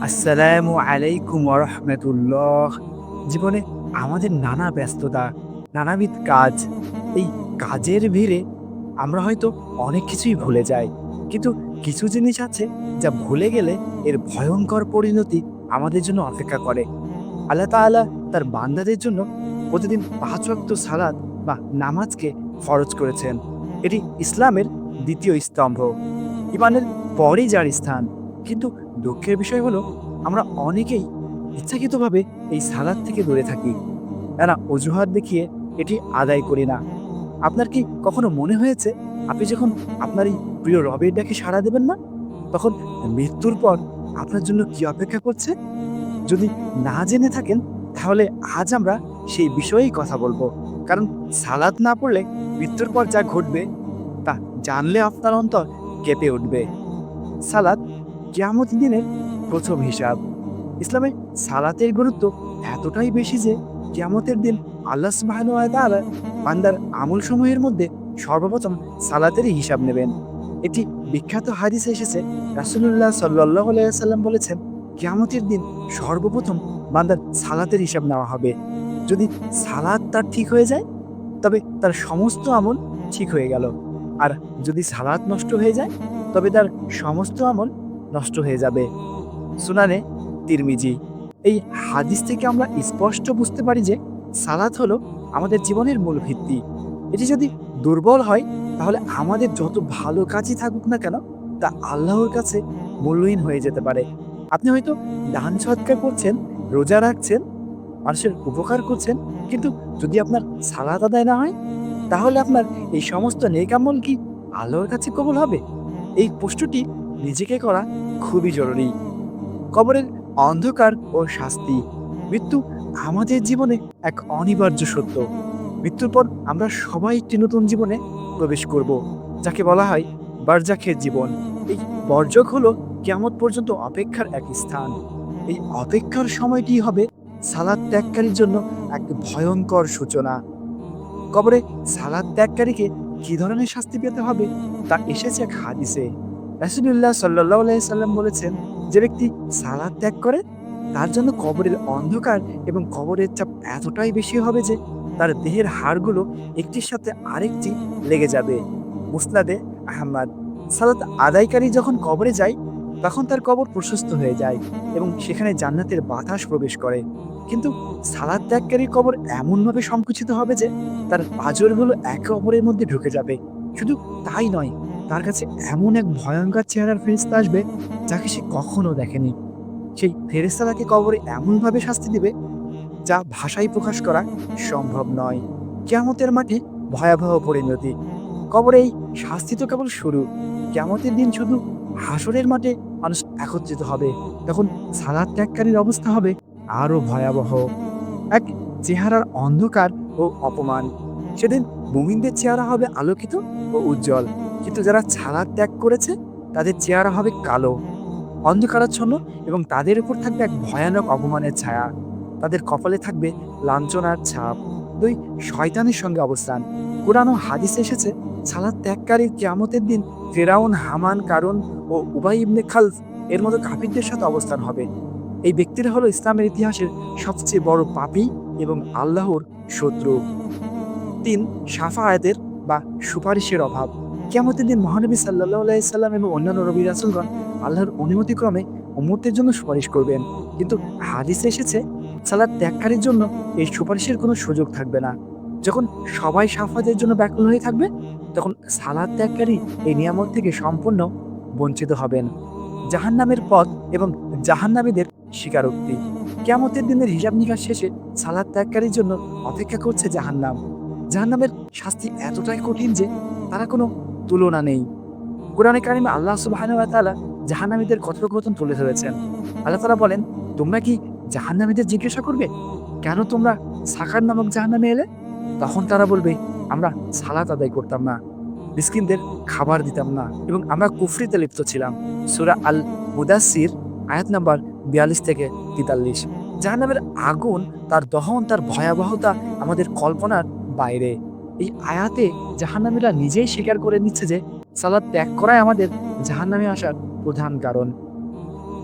আসসালামু আলাইকুম রহমতুল্লাহ। জীবনে আমাদের নানা ব্যস্ততা, নানাবিধ কাজ, এই কাজের ভিড়ে আমরা হয়তো অনেক কিছুই ভুলে যাই। কিন্তু কিছু জিনিস আছে যা ভুলে গেলে এর ভয়ঙ্কর পরিণতি আমাদের জন্য অপেক্ষা করে। আল্লাহ তাআলা তার বান্দাদের জন্য প্রতিদিন পাঁচ ওয়াক্ত সালাদ বা নামাজকে ফরজ করেছেন। এটি ইসলামের দ্বিতীয় স্তম্ভ। ইমানের পরই যার স্থান। কিন্তু দুঃখের বিষয় হলো, আমরা অনেকেই ইচ্ছাকৃতভাবে এই সালাদ থেকে দূরে থাকি। তারা অজুহাত দেখিয়ে এটি আদায় করি না। আপনার কি কখনো মনে হয়েছে, আপনি যখন আপনার এই প্রিয় রবের ডাকে সাড়া দেবেন না, তখন মৃত্যুর পর আপনার জন্য কি অপেক্ষা করছে? যদি না জেনে থাকেন, তাহলে আজ আমরা সেই বিষয়েই কথা বলব। কারণ সালাদ না পড়লে মৃত্যুর পর যা ঘটবে, তা জানলে আপনার অন্তর কেঁপে উঠবে। সালাদ কিয়ামত দিনের প্রথম হিসাব। ইসলামে সালাতের গুরুত্ব এতটাই বেশি যে কিয়ামতের দিন আল্লাহ সুবহানাহু ওয়া বান্দার আমল সমূহের মধ্যে সর্বপ্রথম সালাতেরই হিসাব নেবেন। এটি বিখ্যাত হাদিসে এসেছে রাসুল্লাহ আলাইহি সাল্লাম বলেছেন, কিয়ামতের দিন সর্বপ্রথম বান্দার সালাতের হিসাব নেওয়া হবে। যদি সালাত তার ঠিক হয়ে যায়, তবে তার সমস্ত আমল ঠিক হয়ে গেল। আর যদি সালাত নষ্ট হয়ে যায়, তবে তার সমস্ত আমল নষ্ট হয়ে যাবে। সুনানে তিরমিজি। এই হাদিস থেকে আমরা স্পষ্ট বুঝতে পারি যে সালাত হলো আমাদের জীবনের মূল ভিত্তি। এটি যদি দুর্বল হয়, তাহলে আমাদের যত ভালো কাজই থাকুক না কেন, তা আল্লাহর কাছে মূল্যহীন হয়ে যেতে পারে। আপনি হয়তো দান সৎকার করছেন, রোজা রাখছেন, মানুষের উপকার করছেন, কিন্তু যদি আপনার সালাত আদায় না হয়, তাহলে আপনার এই সমস্ত নেকামল কি আল্লাহর কাছে কবল হবে? এই প্রশ্নটি নিজেকে করা খুবই জরুরি। কবরের অন্ধকার ও শাস্তি। মৃত্যু আমাদের জীবনে এক অনিবার্য সত্য। মৃত্যুর পর আমরা সবাই একটি নতুন জীবনে প্রবেশ করব, যাকে বলা হয় বারজাখের জীবন। এই বর্জক হলো কেমন পর্যন্ত অপেক্ষার এক স্থান। এই অপেক্ষার সময়টি হবে সালাদ ত্যাগকারীর জন্য এক ভয়ঙ্কর সূচনা। কবরে সালাদ ত্যাগকারীকে কি ধরনের শাস্তি পেতে হবে, তা এসেছে এক হাদিসে। রাসুলুল্লাহ সাল্লাহ সাল্লাম বলেছেন, যে ব্যক্তি সালাদ ত্যাগ করে, তার জন্য কবরের অন্ধকার এবং কবরের চাপ এতটাই বেশি হবে যে তার দেহের হাড়গুলো একটির সাথে আরেকটি লেগে যাবে। মুসনাদে আহমদ, সালাত আদায়কারী যখন কবরে যায়, তখন তার কবর প্রশস্ত হয়ে যায় এবং সেখানে জান্নাতের বাতাস প্রবেশ করে। কিন্তু সালাদ ত্যাগকারীর কবর এমনভাবে সংকুচিত হবে যে তার পাজরগুলো একে অপরের মধ্যে ঢুকে যাবে। শুধু তাই নয় তার কাছে এমন এক ভয়ঙ্কর চেহারার ফেরিস্তা আসবে যাকে সে কখনো দেখেনি। সেই ফেরিস্তা তাকে কবরে এমনভাবে শাস্তি দিবে যা ভাষায় প্রকাশ করা সম্ভব নয়। কেয়ামতের মাঠে ভয়াবহ পরিণতি। কবরে এই শাস্তি তো কেবল শুরু। কেয়ামতের দিন শুধু হাসরের মাঠে মানুষ একত্রিত হবে। তখন সালাদ ত্যাগকারীর অবস্থা হবে আরও ভয়াবহ। এক চেহারার অন্ধকার ও অপমান। সেদিন মুমিনদের চেহারা হবে আলোকিত ও উজ্জ্বল। কিন্তু যারা ছালা ত্যাগ করেছে, তাদের চেহারা হবে কালো, অন্ধকারাচ্ছন্ন এবং তাদের উপর থাকবে এক ভয়ানক অপমানের ছায়া। তাদের কপালে থাকবে লাঞ্ছনার ছাপ। দুই, শয়তানের সঙ্গে অবস্থান। কোরআন ও হাদিস এসেছে সালাদ ত্যাগকারীর কিয়ামতের দিন ফেরাউন, হামান কারণ ও উবাই ইবনে খালফ এর মতো কাফিরদের সাথে অবস্থান হবে। এই ব্যক্তিরা হলো ইসলামের ইতিহাসের সবচেয়ে বড় পাপী এবং আল্লাহর শত্রু। তিন, সাফা আয়াতের বা সুপারিশের অভাব। কেমতের দিন মহানবী সাল্লাহ আলাইসাল্লাম এবং অন্যান্য রবি রাসুলগণ আল্লাহর অনুমতিক্রমে উম্মতের জন্য সুপারিশ করবেন। কিন্তু হাদিসে এসেছে সালাদ ত্যাগকারীর জন্য এই সুপারিশের কোনো সুযোগ থাকবে না। যখন সবাই সাফাতের জন্য ব্যাকুল হয়ে থাকবে, তখন সালাদ ত্যাগকারী এই নিয়ামত থেকে সম্পূর্ণ বঞ্চিত হবেন। জাহান্নামের পথ এবং জাহান্নামীদের স্বীকারোক্তি। কেমতের দিনের হিসাব নিকাশ শেষে সালাদ ত্যাগকারীর জন্য অপেক্ষা করছে জাহান্নাম। জাহান্নামের শাস্তি এতটাই কঠিন যে তারা কোনো তুলনা নেই। কোরআনে কারিমে আল্লাহ সুবাহান তালা জাহান্নামীদের কথোপকথন তুলে ধরেছেন। আল্লাহ তালা বলেন, তোমরা কি জাহান্নামীদের জিজ্ঞাসা করবে? কেন তোমরা সাকার নামক জাহান্নামে এলে? তখন তারা বলবে, আমরা সালাত আদায় করতাম না, মিসকিনদের খাবার দিতাম না এবং আমরা কুফরিতে লিপ্ত ছিলাম। সুরা আল মুদাসির আয়াত নাম্বার বিয়াল্লিশ থেকে তেতাল্লিশ। জাহান্নামের আগুন, তার দহন, তার ভয়াবহতা আমাদের কল্পনার বাইরে। এই আয়াতে জাহান্নামীরা নিজেই স্বীকার করে নিচ্ছে যে সালাদ ত্যাগ করাই আমাদের জাহান্নামে আসার প্রধান কারণ।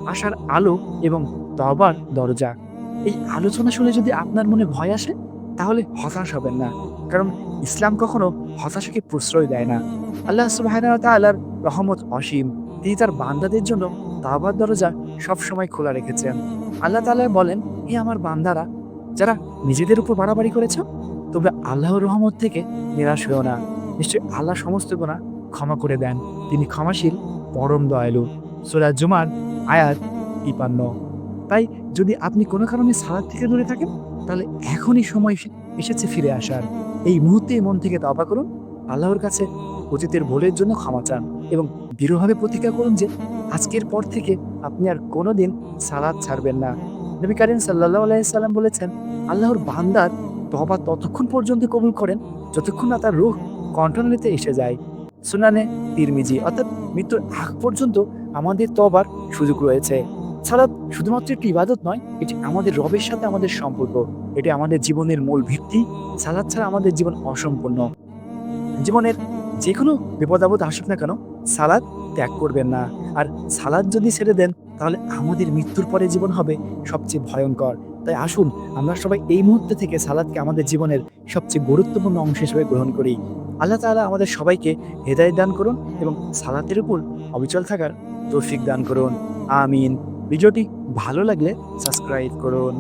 আসার আলো এবং তবার দরজা। এই আলোচনা শুনে যদি আপনার মনে ভয় আসে, তাহলে হতাশ হবেন না। কারণ ইসলাম কখনো হতাশাকে প্রশ্রয় দেয় না। আল্লাহ সুবাহ তাআলার রহমত অসীম। তিনি তার বান্দাদের জন্য তাওবার দরজা সবসময় খোলা রেখেছেন। আল্লাহ তাআলা বলেন, হে আমার বান্দারা, যারা নিজেদের উপর বাড়াবাড়ি করেছ তবে আল্লাহর রহমত থেকে নিরাশ হয়েও না। নিশ্চয়ই আল্লাহ সমস্ত গুণা ক্ষমা করে দেন। তিনি ক্ষমাশীল, পরম দয়ালু। সুরা জুমার আয়াত তিপান্ন তাই যদি আপনি কোনো কারণে সালাদ থেকে দূরে থাকেন, তাহলে এখনই সময় এসেছে ফিরে আসার। এই মুহূর্তে মন থেকে তবা করুন। আল্লাহর কাছে অতীতের ভুলের জন্য ক্ষমা চান এবং দৃঢ়ভাবে প্রতিজ্ঞা করুন যে আজকের পর থেকে আপনি আর কোনোদিন সালাদ ছাড়বেন না। নবী করিম সাল্লাহ আলাইসাল্লাম বলেছেন, আল্লাহর বান্দার তবা ততক্ষণ পর্যন্ত কবুল করেন, যতক্ষণ না তার রূহ কন্ট্রোলিতে এসে যায়। সুনানে তিরমিজি, অর্থাৎ মৃত্যুর আগ পর্যন্ত আমাদের তবার সুযোগ রয়েছে। সালাদ শুধুমাত্র একটি ইবাদত নয়, এটি আমাদের রবের সাথে আমাদের সম্পর্ক। এটি আমাদের জীবনের মূল ভিত্তি। সালাদ ছাড়া আমাদের জীবন অসম্পূর্ণ। জীবনের যে কোনো বিপদ আপদ আসুক না কেন, সালাদ ত্যাগ করবেন না। আর সালাদ যদি ছেড়ে দেন, তাহলে আমাদের মৃত্যুর পরে জীবন হবে সবচেয়ে ভয়ঙ্কর। তাই আসুন, আমরা সবাই এই মুহূর্তে থেকে সালাদকে আমাদের জীবনের সবচেয়ে গুরুত্বপূর্ণ অংশ হিসেবে গ্রহণ করি। আল্লাহ তালা আমাদের সবাইকে হেদায় দান করুন এবং সালাতের উপর অবিচল থাকার তৌফিক দান করুন। আমিন। ভিডিওটি ভালো লাগলে সাবস্ক্রাইব করুন।